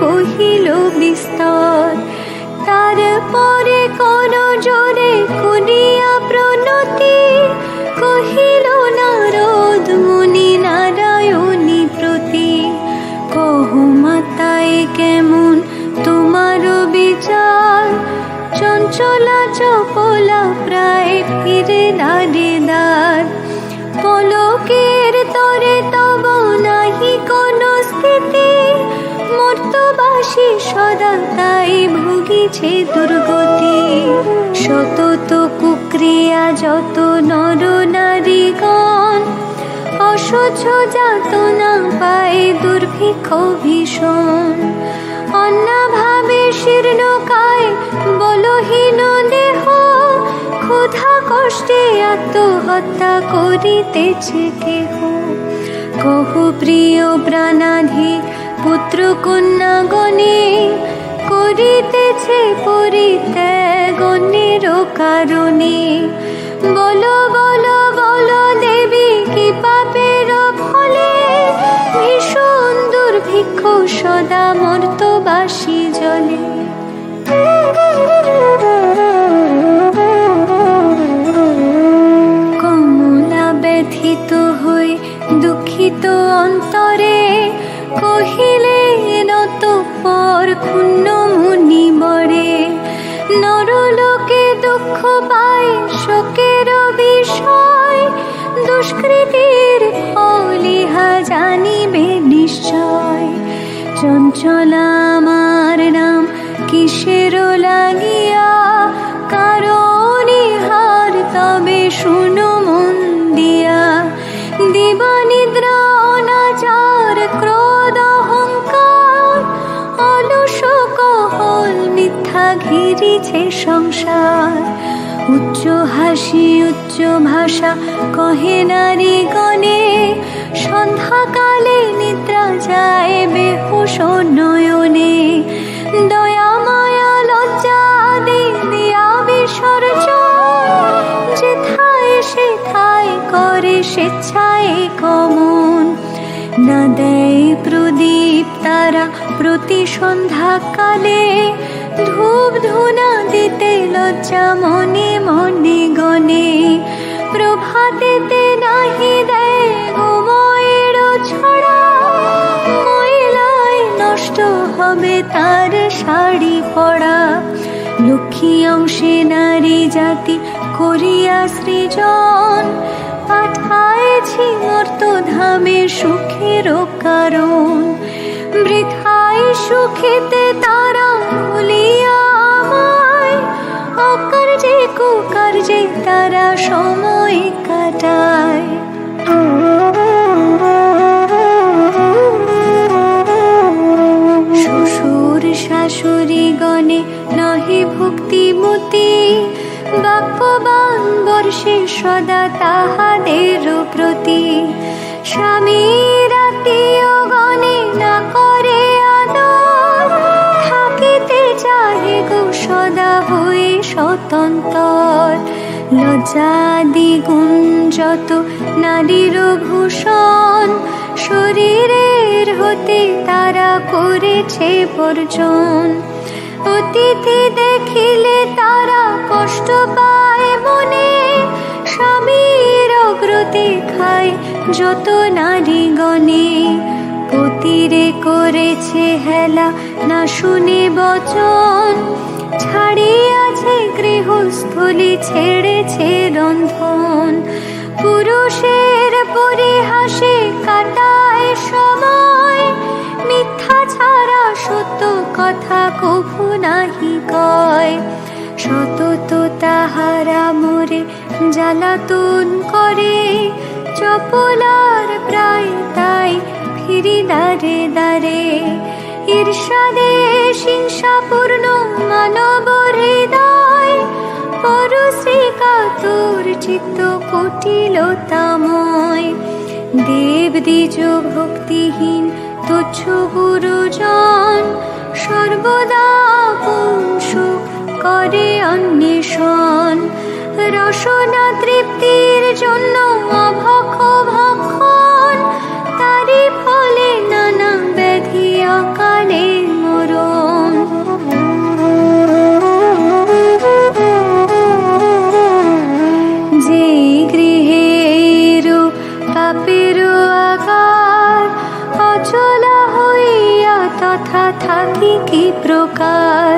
কহিল, বিস্তর। তারপরে কোন জোরে করিয়া প্রণতি কহিল, নারদ মুনি নারায়ণী প্রতি, কহু মাতায় কেমন তোমার বিচার? চঞ্চলা চপলা প্রায় ফিরে দাঁড়ে মর্তবাসী সদা তাই ভুগিছে দুর্গতি। শতত কুক্রিয়া যত নর নারীগণ, অসহ্য যাতনা পায় দুর্ভিক্ষ ভীষণ। অন্নাভাবে শীর্ণকায় বলহীন দেহ, ক্ষুধা কষ্টে আত্মহত্যা করিতেছে কেহ। কহু প্রিয় প্রাণাধি পুত্র কন্যা গণে করিতেছে পরিত্যাগনের কারণে। বলো বলো বলো, দেবী কি পাপের ফলে ভীষণ দুর্ভিক্ষ সদা মর্তবাসী জলে। দুষ্কৃতির ফল ইহা জানিবে নিশ্চয়। চঞ্চলা আমার নাম কিসের লাগিয়া? কারণ ইহার তবে শুনো মন দিয়া। দিবানিদ্রা অনাচার ক্রোধ অহংকার, অলস কহল মিথ্যা ঘিরিছে সংসার। উচ্চ হাসি, উচ্চ ভাষা, কহে নারী গণে। সন্ধ্যাকালে নিদ্রা যায় বেহুশ নয়নে। দয়া, মায়া, লজ্জা দিয়া বিসর্জন। যেথায় সেথায় করে স্বেচ্ছায় কমন না দেয় প্রদীপ তারা প্রতি সন্ধ্যাকালে। ধূপ ধুনা দিতে লজ্জা মনে মনে গনে। প্রভাতেতে নাহি দেয় গোময়ের ছড়া। ময়লায় নষ্ট হবে তার শাড়ি পড়া লক্ষ্মী অংশে নারী জাতি করিয়া সৃজন। পাঠাইছি মর্ত ধামে সুখের কারণ। বৃথাই সুখেতে তারা অকার্যে কুকার্যে তারা সময় কাটায়। শ্বশুর শাশুড়ি গণে নহে ভক্তিমতি বাক্যবান বর্ষে সদা গুণ যত নারীর ভূষণ, শরীরের হতে তারা করেছে বর্জন। অতিথি দেখিলে তারা কষ্ট পায় মনে, স্বামীর অগ্রতি খায় যত নারী গণে পতিরে করেছে হেলা, না শুনে বচন ছাড়িয়াছে গৃহস্থলী ছেড়েছে রন্ধন। পুরুষের পরিহাসে কাটায় সময়। মিথ্যা ছাড়া সত্য কথা কভু নাহি কয়। সতত তাহারা মরে জ্বালাতন করে। চপলার প্রায় তাই ফিরি দারে দারে ঈর্ষাদে হিংসাপূর্ণ মানব হৃদয় পরশ্রী কাতর চিত্ত কুটিলতাময়। দেব দ্বিজ ভক্তিহীন তুচ্ছ গুরুজন, সর্বদা সুখ করে অন্বেষণ। রসনা তৃপ্তির জন্য অভক্ষ অকালে মরণ। যে গৃহে এরূ আকার অচলা হইয়া তথা থাকি কি প্রকার?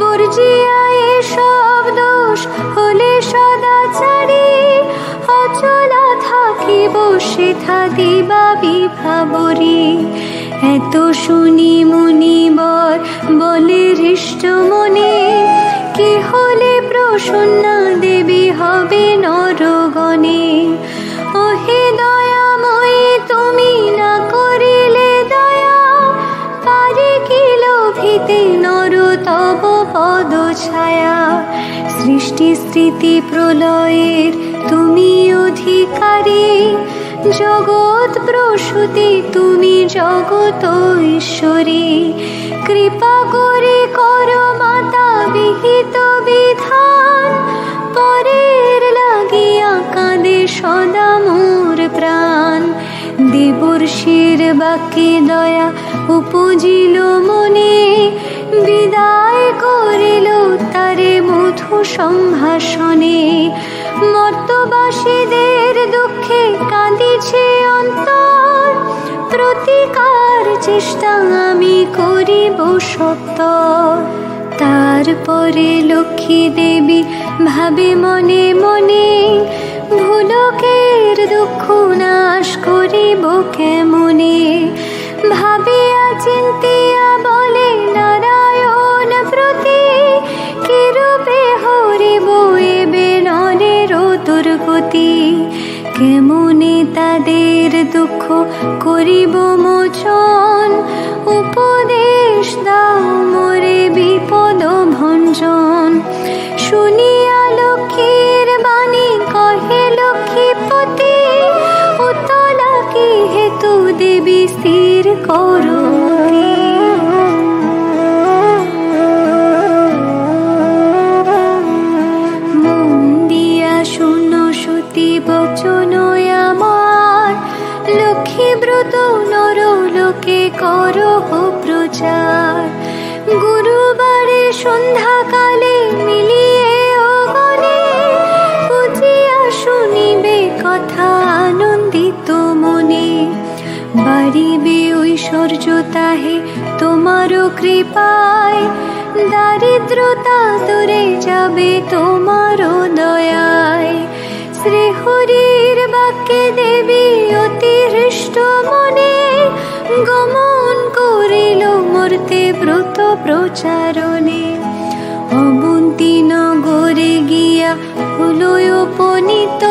বর্জিয়া এসব হলে সদাচারী। অচলা থাকিব সেথা দিবা বিভাবরী। এত শুনি মুনিবর বলে হৃষ্ট মনে, কি হলে প্রসন্না দেবী হবে নরগণে? তুমি না ছায়া? সৃষ্টি স্থিতি প্রলয়ের তুমি অধিকারী জগৎ প্রসূতি, তুমি জগত ঈশ্বরী কৃপা করে কর মাতা বিহিত বিধান। পরের লাগিয়া কাঁদে সদা মোর প্রাণ। দেবর্ষির বাক্যে দয়া উপজিল মনে। বিদায় করিল তারে মধু সম্ভাষণে মর্তবাসীদের দুঃখে কাঁদিছে অন্তর। প্রতিকার চেষ্টা আমি করিব সত্তর। তারপরে লক্ষ্মী দেবী ভাবে মনে মনে, ভুলকের দুঃখ নাশ করিব কেমনে? ভাবিয়া চিন্তিয়া বলে, নারায়ণ প্রতি কিরূপে হরিব এবে নরের দুর্গতি কেমনে তাদের দুঃখ করিব মোচন? উপদেশ দাও মোরে বিপদ ভঞ্জন। শুনিয়া লক্ষ্মীর বাণী, কহে লক্ষ্মীপতি উতলা কি হেতু দেবী স্থির করতি যাবে তোমারও দয়ায়। শ্রীহরির বাক্যে দেবী অতি হৃষ্ট মনে গমন করিল মূর্তে ব্রত প্রচারণে। অবন্তী নগরে গিয়া হলো উপনীত,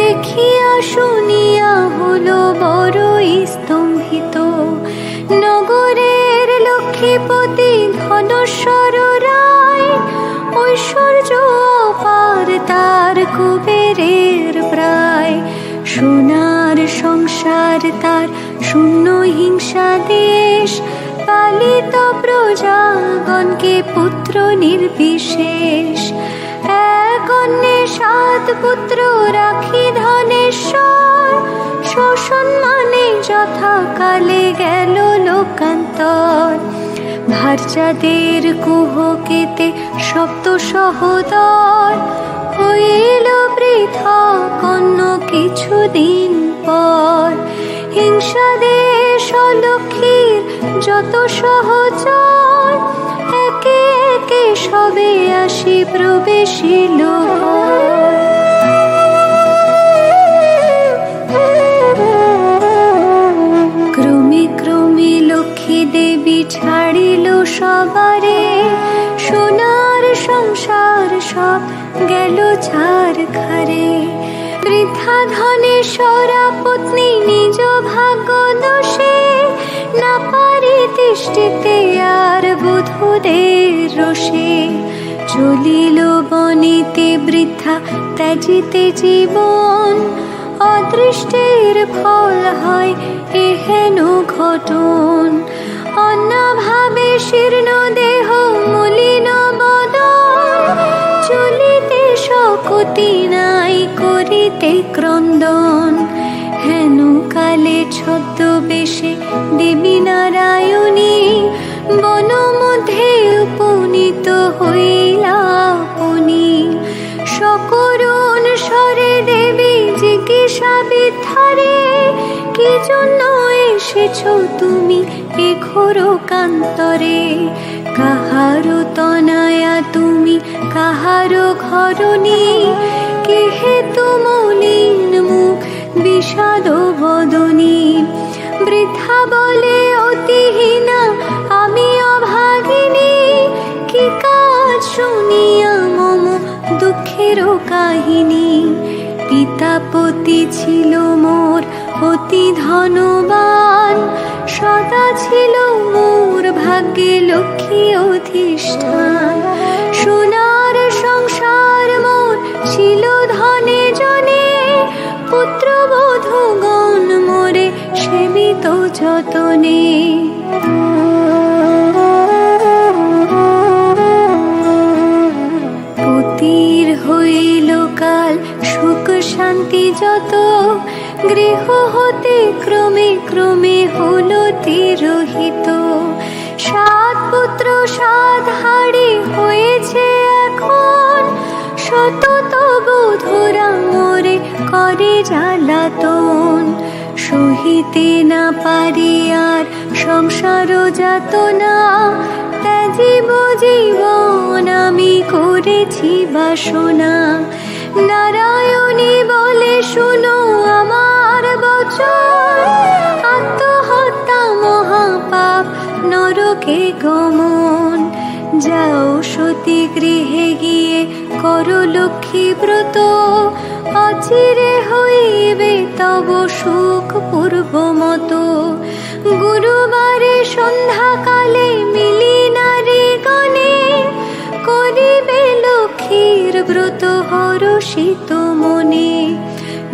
দেখিয়া শুনিয়া হলো বড়ই স্তম্ভিত। নগরের লক্ষ্মীপতি ধনস্বর রায় ঐশ্বর্য পার তার কুবেরের প্রায়। সোনার সংসার তার শূন্য হিংসা দেশ। পালিত প্রজাগণকে পুত্র নির্বিশেষ। এক অন্যে সাত পুত্র রাখি ধনেশ্বর। শোষণ মানে যথাকালে গেল লোকান্তর। ভারচাঁদের কুহকেতে সপ্ত সহদর হইল পৃথক অন্য কিছুদিন পর। হিংসা দেশ অলক্ষীর যত সহচর, একে একে সবে আসি প্রবেশিল ছাড় খারে বৃদ্ধা ধনে সরা পত্নী নিজ ভাগ্য দোষে। না পারি তিষ্ঠিতে আর বুধুদের চলিল বনিতে বৃথা ত্যাজিতে জীবন। অদৃষ্টের ফল হয় এহেন ঘটন। অন্যভাবে শীর্ণ দেহ মলিন শকতি করিতে ক্রন্দন। হেন কালে ছদ্মবেশে দেবী নারায়ণী বন মধ্যে উপনীত হইলা আপনি। সকরুণ স্বরে দেবী জিজ্ঞাসা বিথারে কি জন্য এসেছ তুমি এ কান্তরে কাহারো তনায়া তুমি, কাহারো ঘরণী। কে হেতু মলিন মুখ, বিষাদ বদনী। বৃথা বলে অতিহীনা, আমি অভাগিনী। কি কাজ শুনিয়া মম দুঃখেরও কাহিনী। পিতাপতি ছিল মোর অতি ধনবান, সদা ছিল মোর ভাগ্যে লক্ষ্মী। অধিষ্ঠান। সোনার সংসার মোর ছিল ধনে জনে সেবিত যতনে। পতির হইল কাল সুখ শান্তি যত, গৃহ হতে ক্রমে ক্রমে হল তিরোহিত। সাত পুত্র, সাত হাড়ি হয়েছে এখন। শত তবু ধরা মোরে করে জ্বালাতন। সহিতে না পারি আর সংসার যাত না। ত্যাজিব জীবন আমি করেছি বাসনা। নারায়ণী বলে, শুনো আমার বচন। নরকে গমন। যাও সতী গৃহে গিয়ে করো লক্ষ্মী ব্রত। অচিরে হইবে তব সুখ পূর্ব মতো। গুরুবারে সন্ধ্যাকালে মিলি নারী গণে করিবে লক্ষ্মীর ব্রত হরষিত মনে।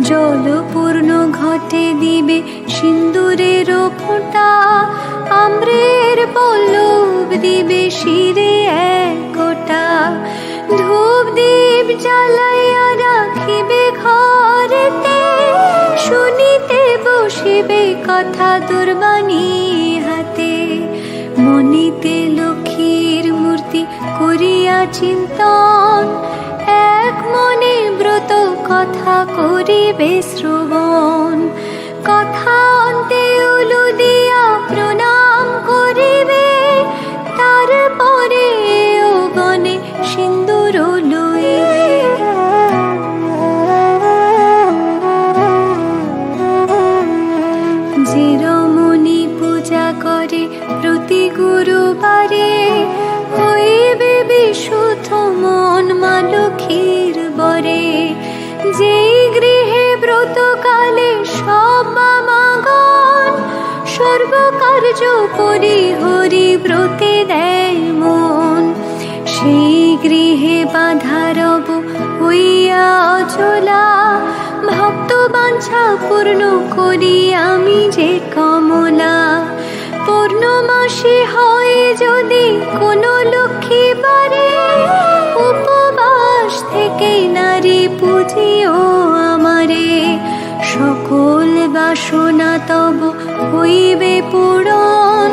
জলপূর্ণ ঘটে দিবে সিন্দুরের ফোঁটা আম্রের পল্লব দিবে শিরে এক গোটা। ধূপ দীপ জ্বালাইয়া রাখিবে ঘরেতে, শুনিতে বসিবে কথা দুর্বাণী হাতে। মনিতে লক্ষ্মীর মূর্তি করিয়া চিন্তন, এক মনে ব্রত কথা করিবে শ্রবণ। পরি হরি ব্রতে দেয় মন। সেই গৃহে বাধা রব হইয়া অচলা। ভক্ত বাঞ্ছা পূর্ণ করি আমি যে কমলা। পূর্ণমাসে হয় যদি কোনো লক্ষ্মী বারে, উপবাস থেকে নারী পুজিও আমারে। সকল বাসনা তব হইবে পূরণ।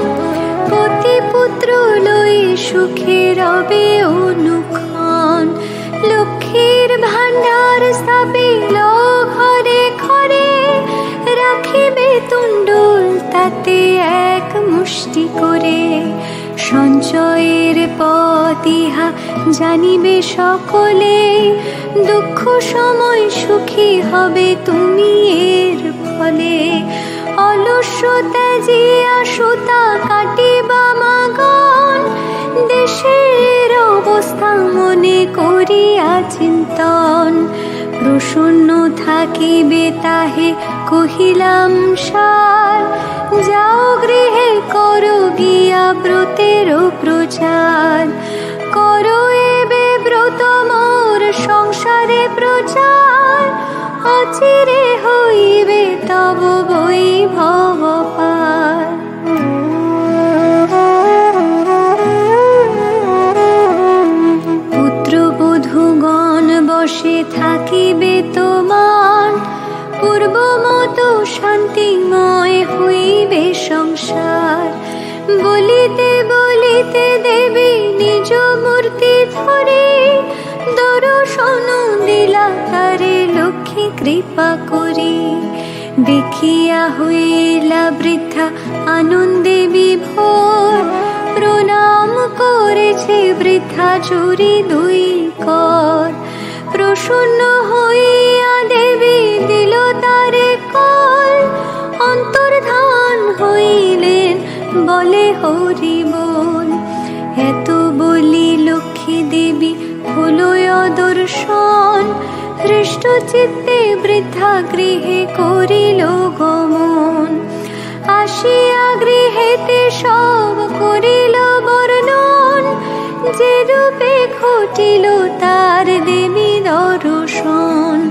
পতি পুত্র লই সুখে রবে অনুক্ষণ। লক্ষ্মীর ভাণ্ডার স্থাপিল ঘরে ঘরে রাখিবে তুণ্ডুল তাতে এক মুষ্টি করে। সঞ্চয়ের পথ ইহা জানিবে সকলে, দুঃখ, সময়, সুখী হবে তুমি এর ফলে। অলস্য ত্যাজিয়া সুতা কাটিবা মাগন, দেশের অবস্থা মনে করিয়া চিন্তন। প্রসন্ন থাকিবে তাহে কহিলাম সার, যাও গৃহে করো ব্রতের প্রচার। করো এবে ব্রত তারে প্রচার। অচিরে হইবে তব বৈভব পার। পুত্রবধূগণ বসে থাকিবে তোমার। পূর্ব মতো শান্তিময় হইবে সংসার। বলিতে বলিতে দেবী নিজ মূর্তি ধরে দর্শন দিলা তারে লক্ষ্মী কৃপা করি। দেখিয়া হইলা বৃদ্ধা আনন্দে বিভোর। প্রণাম করেছে বৃদ্ধা চুরি দুই কর। প্রসন্ন হইয়া দেবী দিল তারে কল। অন্তর্ধান হইলেন বলে হরি বল এত বলি লক্ষ্মী দেবী হলো দর্শন। হৃষ্ট চিত্তে বৃদ্ধা গৃহে করিল গমন। আসিয়া গৃহেতে সব করিল বর্ণন। যে রূপে ঘটিল তার দেবী দর্শন।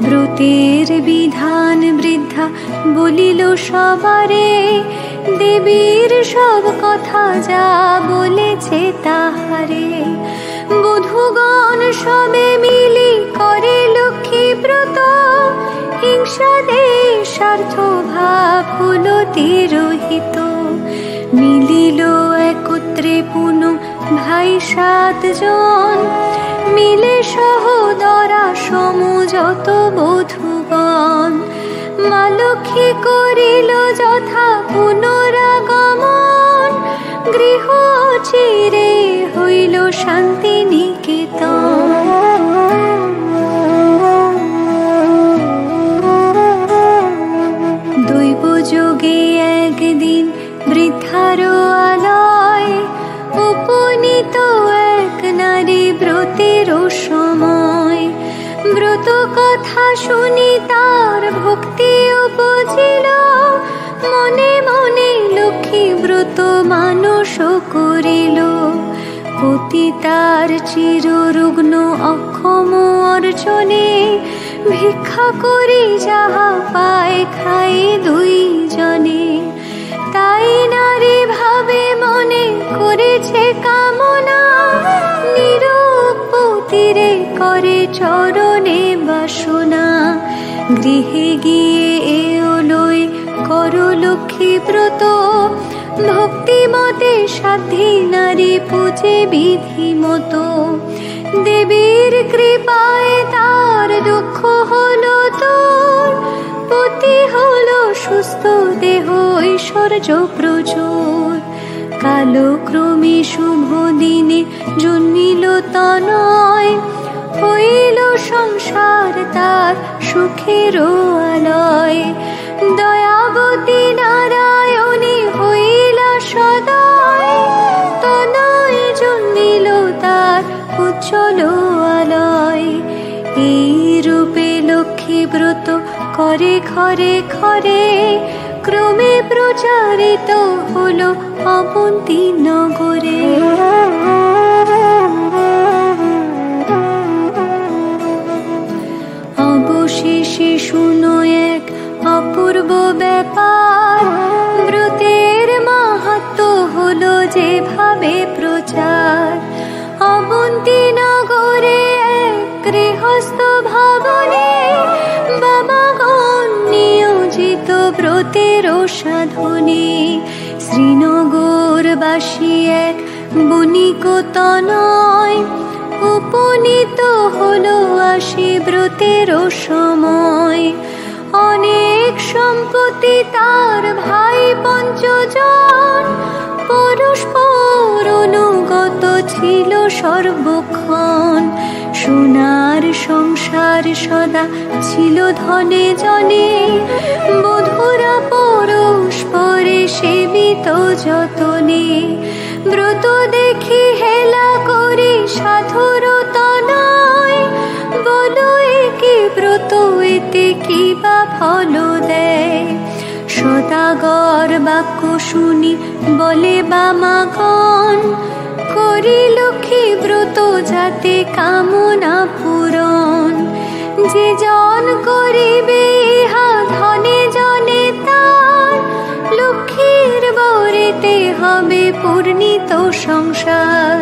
ব্রতের বিধান বৃদ্ধা বলিল সবারে দেবীর সব কথা যা বলেছে তাহারে। বধুগণ সবে মিলি করে লক্ষ্মী ব্রত। হিংসা দেশার্থ ভাব হলো তিরোহিত। মিলিল একত্রে পুন ভাই সাতজন মিলে সহদরা সমুযত বধুগণ। মা লক্ষ্মী করিল যথা পুনরাগমন গৃহ চিরে হইল শান্তি তার চিররুগ্ন অক্ষম অর্জনে ভিক্ষা করি যাহা পায় খাই দুইজনে। তাই নারী ভাবে মনে করেছে কামনা নিরূপতিরে করে চরণে বাসনা। গৃহে গিয়ে এ ওলই করো লক্ষ্মী ব্রত ভক্তি মতে সাধ্যী নারী পূজে বিধি মতো দেবীর কৃপায় তার দুঃখ হলো তোর পতি হলো সুস্থ দেহ ঐশ্বর্য প্রচুর। কালক্রমে শুভ দিনে জন্মিল তনয় হইল সংসার তার সুখের আলয়। দয়াবতী নারায়ণী হইলা তনয় উজ্জ্বল লক্ষ্মী ব্রত করে ঘরে ঘরে, ক্রমে প্রচারিত হলো অবন্তী নগরে। অবশেষে শুনো এক অপূর্ব ব্যাপার। গৃহস্থ ভবনে বাবাগণ নিয়োজিত ব্রতের সাধনে শ্রীনগরবাসী এক বণিক তনয় উপনীত হলো আসি ব্রতের সময়। অনেক সম্পত্তি তার ভাই পঞ্চজন, পরস্পর অনুগত ছিল সর্বক্ষণ। সোনার সংসার সদা ছিল ধনে জনে বধুরা পরস্পরে সেবিত যতনে। ব্রত দেখি হেলা করি সাধুর কি ব্রত, এতে কি বা ফল দেয়? সদাগর বাক্য শুনি বলে বামাগণ। করি লক্ষ্মী ব্রত যাতে কামনা পূরণ। যে জন করিবে ইহা ধনে জনে তার, লক্ষ্মীর বরেতে হবে পূর্ণিত সংসার।